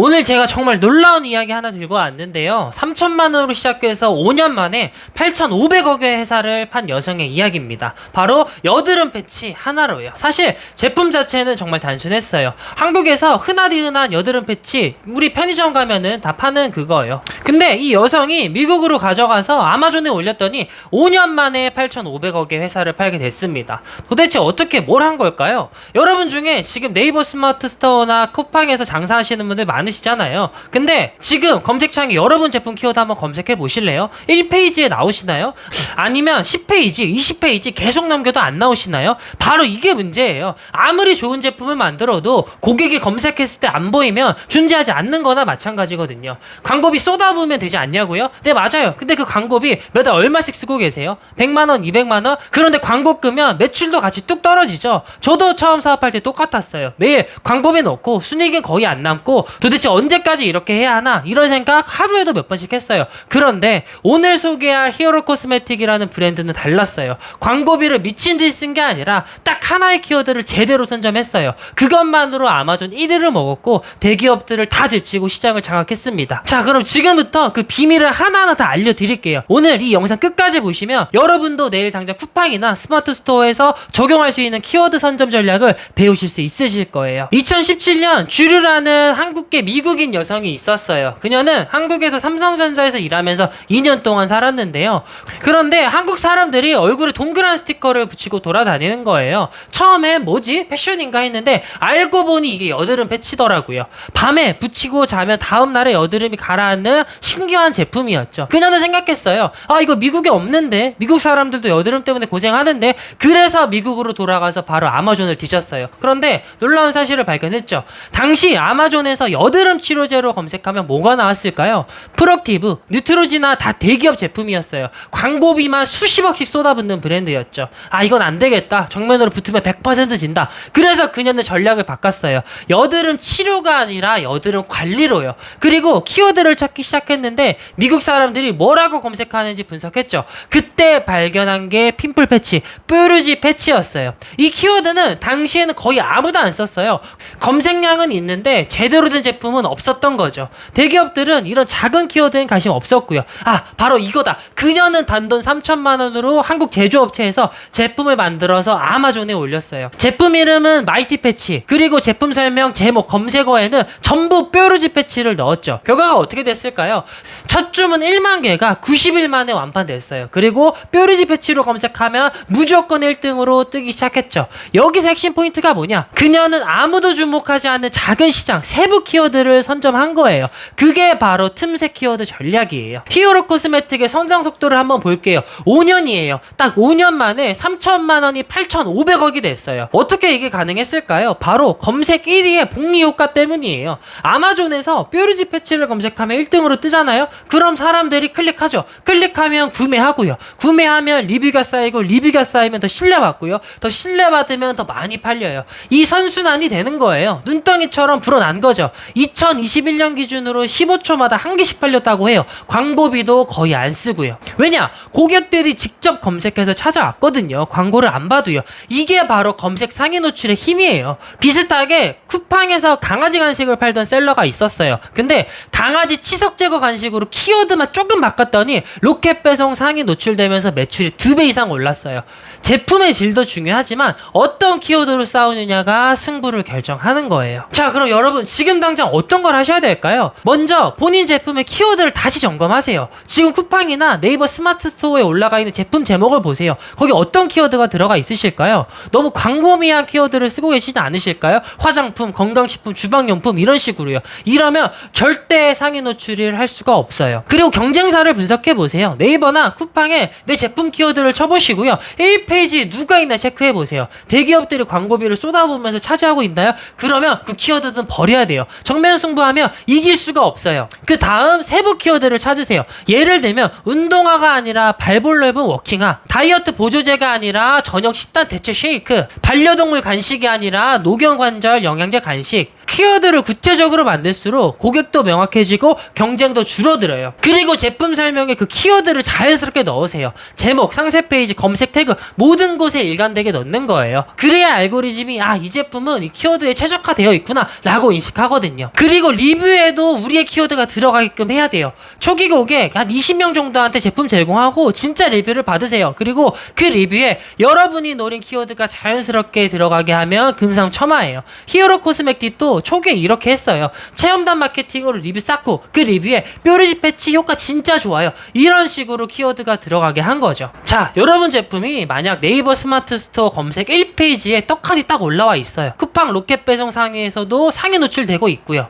오늘 제가 정말 놀라운 이야기 하나 들고 왔는데요. 3천만 원으로 시작해서 5년 만에 8,500억의 회사를 판 여성의 이야기입니다. 바로 여드름 패치 하나로요. 사실 제품 자체는 정말 단순했어요. 한국에서 흔하디 흔한 여드름 패치 우리 편의점 가면은 다 파는 그거예요. 근데 이 여성이 미국으로 가져가서 아마존에 올렸더니 5년 만에 8,500억의 회사를 팔게 됐습니다. 도대체 어떻게 뭘 한 걸까요? 여러분 중에 지금 네이버 스마트 스토어나 쿠팡에서 장사하시는 분들 많 으시잖아요. 근데 지금 검색창에 여러분 제품 키워드 한번 검색해 보실래요? 1페이지에 나오시나요? 아니면 10페이지, 20페이지 계속 넘겨도 안 나오시나요? 바로 이게 문제예요. 아무리 좋은 제품을 만들어도 고객이 검색했을 때 안 보이면 존재하지 않는 거나 마찬가지거든요. 광고비 쏟아부으면 되지 않냐고요? 네, 맞아요. 근데 그 광고비 매달 얼마씩 쓰고 계세요? 100만원, 200만원? 그런데 광고 끄면 매출도 같이 뚝 떨어지죠? 저도 처음 사업할 때 똑같았어요. 매일 광고비 넣고 순이익은 거의 안 남고 도 대체 언제까지 이렇게 해야 하나? 이런 생각 하루에도 몇 번씩 했어요. 그런데 오늘 소개할 히어로 코스메틱이라는 브랜드는 달랐어요. 광고비를 미친 듯이 쓴 게 아니라 딱 하나의 키워드를 제대로 선점했어요. 그것만으로 아마존 1위를 먹었고 대기업들을 다 제치고 시장을 장악했습니다. 자, 그럼 지금부터 그 비밀을 하나하나 다 알려드릴게요. 오늘 이 영상 끝까지 보시면 여러분도 내일 당장 쿠팡이나 스마트 스토어에서 적용할 수 있는 키워드 선점 전략을 배우실 수 있으실 거예요. 2017년 주류라는 한국계 미국인 여성이 있었어요. 그녀는 한국에서 삼성전자에서 일하면서 2년 동안 살았는데요. 그런데 한국 사람들이 얼굴에 동그란 스티커를 붙이고 돌아다니는 거예요. 처음엔 뭐지? 패션인가 했는데 알고 보니 이게 여드름 패치더라고요. 밤에 붙이고 자면 다음 날에 여드름이 가라앉는 신기한 제품이었죠. 그녀는 생각했어요. 아 이거 미국에 없는데 미국 사람들도 여드름 때문에 고생하는데 그래서 미국으로 돌아가서 바로 아마존을 뒤졌어요. 그런데 놀라운 사실을 발견했죠. 당시 아마존에서 여 드름 치료제로 검색하면 뭐가 나왔을까요? 프록티브, 뉴트로지나 다 대기업 제품이었어요. 광고비만 수십억씩 쏟아붓는 브랜드였죠. 아 이건 안 되겠다. 정면으로 붙으면 100% 진다. 그래서 그녀는 전략을 바꿨어요. 여드름 치료가 아니라 여드름 관리로요. 그리고 키워드를 찾기 시작했는데 미국 사람들이 뭐라고 검색하는지 분석했죠. 그때 발견한 게 핀플 패치, 뾰루지 패치였어요. 이 키워드는 당시에는 거의 아무도 안 썼어요. 검색량은 있는데 제대로 된 제품 은 없었던 거죠. 대기업들은 이런 작은 키워드엔 관심 없었고요. 아, 바로 이거다. 그녀는 단돈 3천만 원으로 한국 제조업체에서 제품을 만들어서 아마존에 올렸어요. 제품 이름은 마이티 패치. 그리고 제품 설명, 제목, 검색어에는 전부 뾰루지 패치를 넣었죠. 결과가 어떻게 됐을까요? 첫 주문 1만 개가 90일 만에 완판됐어요. 그리고 뾰루지 패치로 검색하면 무조건 1등으로 뜨기 시작했죠. 여기서 핵심 포인트가 뭐냐? 그녀는 아무도 주목하지 않는 작은 시장, 세부 키워드 를 선점한 거예요. 그게 바로 틈새 키워드 전략이에요. 히어로 코스메틱의 성장 속도를 한번 볼게요. 5년이에요. 딱 5년 만에 3천만 원이 8,500억이 됐어요. 어떻게 이게 가능했을까요? 바로 검색 1위의 복리 효과 때문이에요. 아마존에서 뾰루지 패치를 검색하면 1등으로 뜨잖아요? 그럼 사람들이 클릭하죠. 클릭하면 구매하고요. 구매하면 리뷰가 쌓이고 리뷰가 쌓이면 더 신뢰받고요. 더 신뢰받으면 더 많이 팔려요. 이 선순환이 되는 거예요. 눈덩이처럼 불어난 거죠. 2021년 기준으로 15초마다 한 개씩 팔렸다고 해요. 광고비도 거의 안 쓰고요. 왜냐? 고객들이 직접 검색해서 찾아왔거든요. 광고를 안 봐도요. 이게 바로 검색 상위 노출의 힘이에요. 비슷하게 쿠팡에서 강아지 간식을 팔던 셀러가 있었어요. 근데 강아지 치석 제거 간식으로 키워드만 조금 바꿨더니 로켓 배송 상위 노출되면서 매출이 두 배 이상 올랐어요. 제품의 질도 중요하지만 어떤 키워드로 싸우느냐가 승부를 결정하는 거예요. 자, 그럼 여러분 지금 당장 어떤 걸 하셔야 될까요? 먼저 본인 제품의 키워드를 다시 점검하세요. 지금 쿠팡이나 네이버 스마트 스토어에 올라가 있는 제품 제목을 보세요. 거기 어떤 키워드가 들어가 있으실까요? 너무 광범위한 키워드를 쓰고 계시지 않으실까요? 화장품, 건강식품, 주방용품 이런 식으로요. 이러면 절대 상위 노출을 할 수가 없어요. 그리고 경쟁사를 분석해 보세요. 네이버나 쿠팡에 내 제품 키워드를 쳐보시고요. 1페이지 누가 있나 체크해 보세요. 대기업들이 광고비를 쏟아부으면서 차지하고 있나요? 그러면 그 키워드는 버려야 돼요. 정면 승부하면 이길 수가 없어요. 그 다음 세부 키워드를 찾으세요. 예를 들면 운동화가 아니라 발볼 넓은 워킹화, 다이어트 보조제가 아니라 저녁 식단 대체 쉐이크, 반려동물 간식이 아니라 노경관절 영양제 간식, 키워드를 구체적으로 만들수록 고객도 명확해지고 경쟁도 줄어들어요. 그리고 제품 설명에 그 키워드를 자연스럽게 넣으세요. 제목, 상세 페이지, 검색 태그 모든 곳에 일관되게 넣는 거예요. 그래야 알고리즘이 아 이 제품은 이 키워드에 최적화되어 있구나 라고 인식하거든요. 그리고 리뷰에도 우리의 키워드가 들어가게끔 해야 돼요. 초기 고객 한 20명 정도한테 제품 제공하고 진짜 리뷰를 받으세요. 그리고 그 리뷰에 여러분이 노린 키워드가 자연스럽게 들어가게 하면 금상첨화예요. 히어로 코스메틱도 초기에 이렇게 했어요. 체험단 마케팅으로 리뷰 쌓고 그 리뷰에 뾰루지 패치 효과 진짜 좋아요. 이런 식으로 키워드가 들어가게 한 거죠. 자, 여러분 제품이 만약 네이버 스마트 스토어 검색 1페이지에 떡하니 딱 올라와 있어요. 쿠팡 로켓 배송 상위에서도 상위 노출되고 있고요.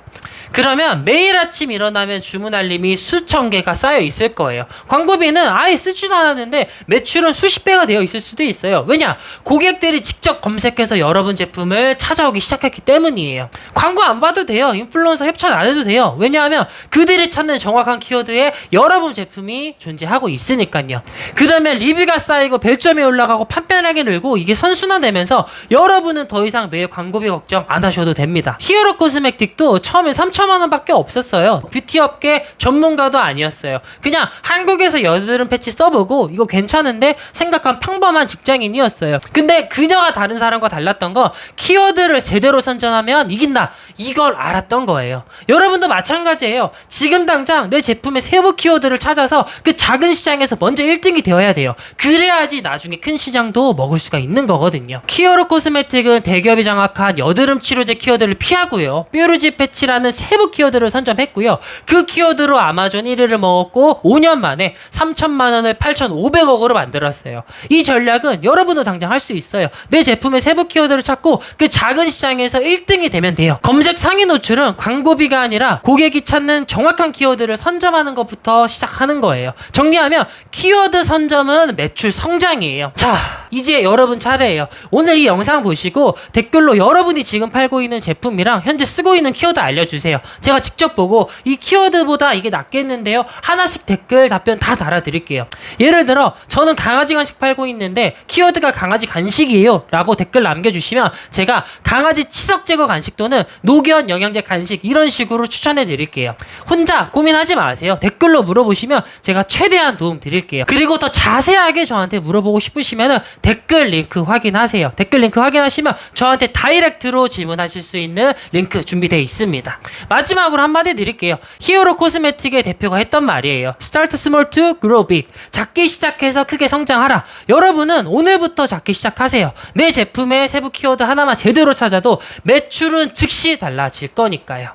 그러면 매일 아침 일어나면 주문 알림이 수천 개가 쌓여 있을 거예요. 광고비는 아예 쓰지도 않았는데 매출은 수십 배가 되어 있을 수도 있어요. 왜냐? 고객들이 직접 검색해서 여러분 제품을 찾아오기 시작했기 때문이에요. 광고 안 봐도 돼요. 인플루언서 협찬 안 해도 돼요. 왜냐하면 그들이 찾는 정확한 키워드에 여러분 제품이 존재하고 있으니까요. 그러면 리뷰가 쌓이고 별점이 올라가고 판매량이 늘고 이게 선순환되면서 여러분은 더 이상 매일 광고비 걱정 안 하셔도 됩니다. 히어로 코스메틱도 처음에 3천만 원밖에 없었어요. 뷰티 업계 전문가도 아니었어요. 그냥 한국에서 여드름 패치 써보고 이거 괜찮은데 생각한 평범한 직장인이었어요. 근데 그녀가 다른 사람과 달랐던 거 키워드를 제대로 선전하면 이긴다. 이걸 알았던 거예요. 여러분도 마찬가지예요. 지금 당장 내 제품의 세부 키워드를 찾아서 그 작은 시장에서 먼저 1등이 되어야 돼요. 그래야지 나중에 큰 시장도 먹을 수가 있는 거거든요. 키어로 코스메틱은 대기업이 장악한 여드름 치료제 키워드를 피하고요. 뾰루지 패치라는 세부 키워드를 선점했고요. 그 키워드로 아마존 1위를 먹었고 5년 만에 3천만 원을 8,500억으로 만들었어요. 이 전략은 여러분도 당장 할 수 있어요. 내 제품의 세부 키워드를 찾고 그 작은 시장에서 1등이 되면 돼요. 검색 상위 노출은 광고비가 아니라 고객이 찾는 정확한 키워드를 선점하는 것부터 시작하는 거예요. 정리하면 키워드 선점은 매출 성장이에요. 자, 이제 여러분 차례예요. 오늘 이 영상 보시고 댓글로 여러분이 지금 팔고 있는 제품이랑 현재 쓰고 있는 키워드 알려주세요. 제가 직접 보고 이 키워드보다 이게 낫겠는데요. 하나씩 댓글 답변 다 달아드릴게요. 예를 들어 저는 강아지 간식 팔고 있는데 키워드가 강아지 간식이에요 라고 댓글 남겨주시면 제가 강아지 치석 제거 간식 또는 노견 영양제 간식 이런 식으로 추천해 드릴게요. 혼자 고민하지 마세요. 댓글로 물어보시면 제가 최대한 도움 드릴게요. 그리고 더 자세하게 저한테 물어보고 싶으시면 댓글 링크 확인하세요. 댓글 링크 확인하시면 저한테 다이렉트로 질문하실 수 있는 링크 준비되어 있습니다. 마지막으로 한마디 드릴게요. 히어로 코스메틱의 대표가 했던 말이에요. Start small to grow big. 작게 시작해서 크게 성장하라. 여러분은 오늘부터 작게 시작하세요. 내 제품의 세부 키워드 하나만 제대로 찾아도 매출은 즉시 달라질 거니까요.